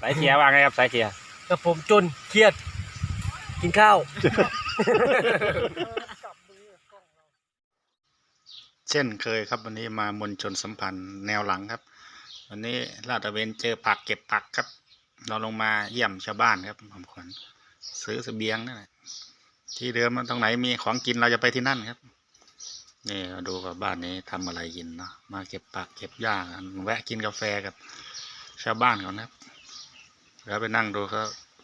สายเทียว่าไงครับสายเทียกับผมจนเครียด กินข้าว เช่นเคยครับวันนี้มามวลชนสัมพันธ์แนวหลังครับ วันนี้ลาดตระเวนเจอผักเก็บผักครับ เราลงมาเยี่ยมชาวบ้านครับผมขวัญซื้อเสบียงนั่นแหละที่เดิมมันตรงไหนมีของกินเราจะไปที่นั่นครับนี่เราดูกับบ้านนี้ทำอะไรกินเนาะมาเก็บผักเก็บหญ้ากันแวะกินกาแฟกับชาวบ้านเขานะครับ แล้วไปนั่งดูเขา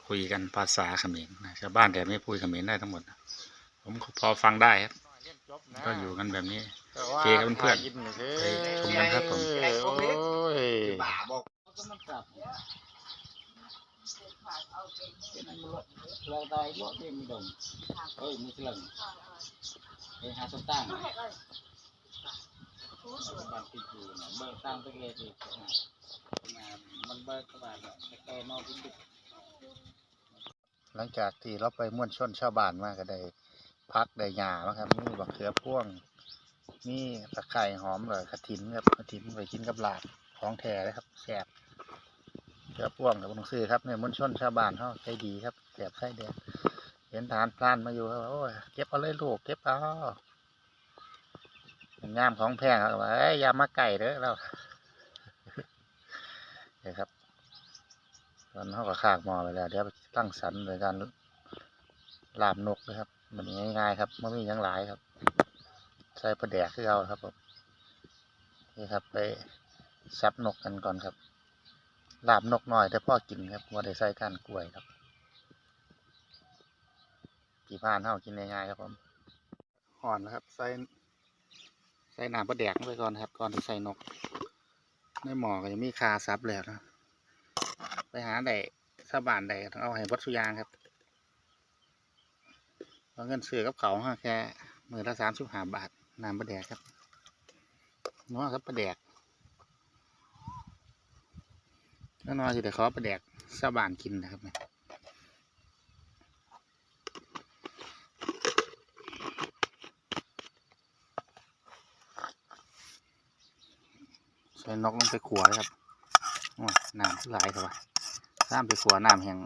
คุยกันภาษาเขมรนะชาวบ้านแต่ไม่พูดเขมรได้ทั้งหมดนะผมพอฟังได้ครับ ก็อยู่กันแบบนี้โอเคครับเพื่อนๆไปชมกันครับผมโอ้ย บ้าบอกเราได้ลดเองไม่อยมือสลึงเอ้ยหาสตางค์บ้านติดอยู่นะเบิกตามไปเลยสิมันเบิกกระบาดแต่แกนอนกินดึกหลังจากที่เราไปม่วนชนชาวบ้านมาก็ได้พักได้หญ้ามาครับมีบักเขือพ่วงมีตะไคร้หอมเลยกระถินครับกระถินไปกินกับลาบของแท้เลยครับแซ่บเขือพ่วงกับต้องซื้อครับเนี่ยม่วนชนชาวบ้านเขาใจดีครับแซ่บไส้แดงเห็นทานพลานมาอยู่ครับโอ้ยเก็บเอาเลยลูกเก็บเอา งามของแพงครับว่าเอ้ยอยามาไก่เด้อเราเนี่ยครับตอนเขาก็ขากหมอไปแล้ว เดี๋ยวไปตั้งสรรค์โดยการลาบนกนะครับ มันง่ายๆครับไม่มีหยังหลายครับ ใส่ประแดกคือเอาครับผมนี่ครับไปซับนกกันก่อนครับ ลาบนกหน่อยแต่พ่อกินครับว่าได้ใส่ก้านกล้วยครับกี่พานเท่ากินง่ายๆครับผมห่อนนะครับ ใส่ ใส่น้ำประแดกไปก่อนครับ ก่อนที่ใส่นกในหมอก็จะมีคาซับแล้วนะไปหาได้สบานได้เอาให้วัดสุยางครับเอาเงินซื้อกับเขาแค่มือละสามสิบห้าบาทน้ำปลาแดกครับนัวครับปลาแดกแล้วนอนสิแต่ขอปลาแดกสบานกินนะครับเนี่ย ใส่นกลงไปขัวเลยครับน้ำหลายครับว่าน้ำไปขัวน้ำแห้ง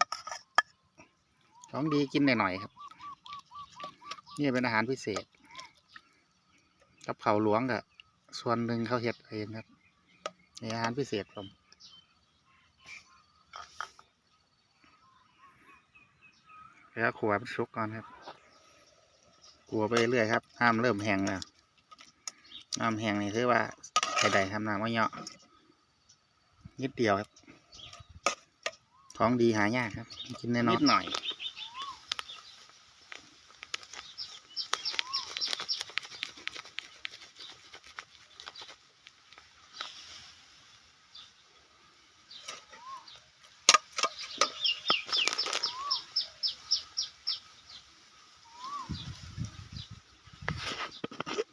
ของดีกินหน่อยๆครับ นี่เป็นอาหารพิเศษ กับเขาหลวงกับส่วนหนึ่งเขาเห็ดเองครับนี่อาหารพิเศษผมแล้วขวมันสุกก่อนครับขัวไปเรื่อยครับน้ำเริ่มแห้งแล้วน้ำแห้งนี่คือว่า ใครใดทำน้ำว่าเยาะนิดเดียวครับ ของดีหายากครับ กินแน่นอนนิดหน่อย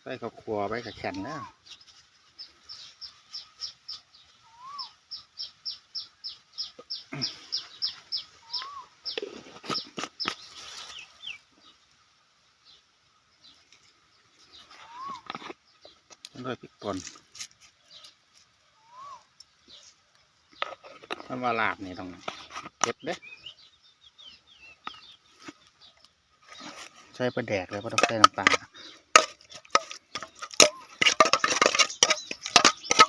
ใส่ข้าวคั่วไว้กับแข็งแล้ว ด้วยพริ กป่นถ้าว่าลาบนี่ต้องเก็บเด้ใส่ปลาแดกเลยเพราะต้องใส่น้ำปลา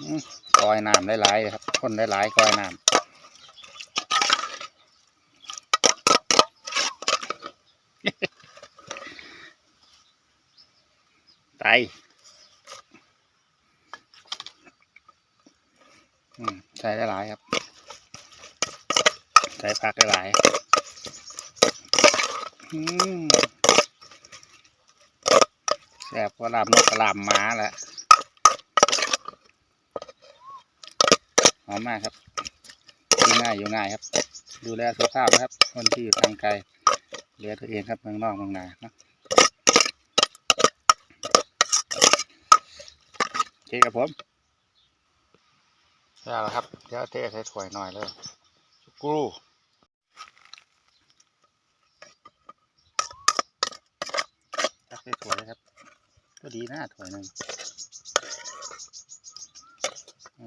อืมกอยน้ำได้หลายๆครับคนได้หลายกอยน้ำไต อืม ใส่ได้หลายครับ ใส่ผักได้หลายอืมแซ่บกว่าลาบนกกระลาบหม้าแหละหอมมากครับกินง่ายอยู่ง่ายครับ ดูแลสุขภาพนะครับ คนที่อยู่ทางไกลเลี้ยงตัวเองครับเมืองนอกเมืองนานาะโอเคครับผม ได้แล้วครับเดี๋ยวเทใส่ถ้วยหน่อยเลยกรูตักใส่ถ้วยเลยครับก็ดีนะถ้วยหนึ่งอื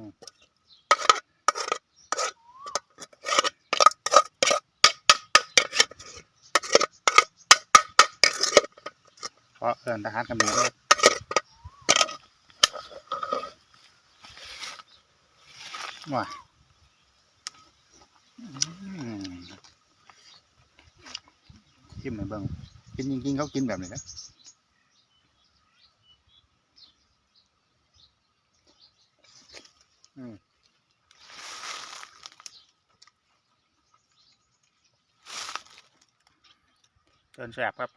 เพราะเอินทหารกำเนิด ว้าอืมกินหน่อยเบิ่งกินจริงๆเขากินแบบนี้นะอืมเดินแสบครับ